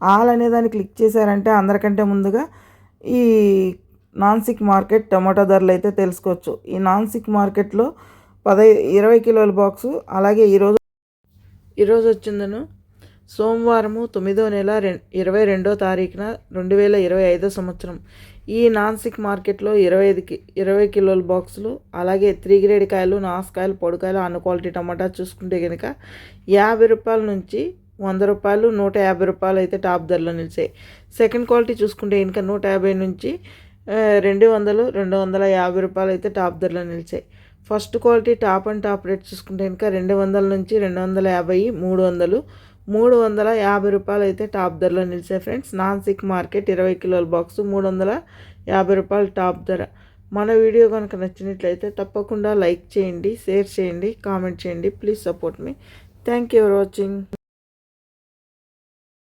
All అనే దాన్ని click చేశారంటే అందరికంటే ముందుగా ఈ నాన్సిక్ మార్కెట్ టమాటో ధరలు అయితే తెలుసుకోవచ్చు. ఈ నాన్సిక్ మార్కెట్లో పదై ఇరవై కిలోల బాక్సు అలాగే ఈరోజు ఈరోజు వచ్చిందను. సోమవారము తొమ్మిదో నెల రె ఇరవై రెండో తారీఖున రెండు వేల ఇరవై ఐదో సంవత్సరం. ఈ నాన్సిక్ మార్కెట్లో ఇరవై ఐదుకి ఇరవై కిలోల బాక్సులు అలాగే త్రీ గ్రేడ్ కాయలు నాసుకాయలు పొడికాయలు అన్న క్వాలిటీ టమాటా చూసుకుంటే కనుక యాభై రూపాయల నుంచి వంద రూపాయలు నూట యాభై రూపాయలు అయితే టాప్ ధరలో నిలిచాయి. సెకండ్ క్వాలిటీ చూసుకుంటే ఇంకా నూట యాభై నుంచి రెండు వందలు రెండు వందల యాభై రూపాయలు అయితే టాప్ ధరలో నిలిచాయి. First quality top and top rate చూసుకుంటే ఇంకా రెండు వందల నుంచి రెండు వందల యాభై మూడు వందలు మూడు వందల యాభై రూపాయలు అయితే టాప్ ధరలో నిలిచాయి ఫ్రెండ్స్. నాన్ సిక్ మార్కెట్ ఇరవై కిలోల బాక్స్ మూడు వందల యాభై రూపాయలు టాప్ ధర. మన వీడియో కనుక నచ్చినట్లయితే తప్పకుండా లైక్ చేయండి షేర్ చేయండి కామెంట్ చేయండి. Please support me. Thank you for watching.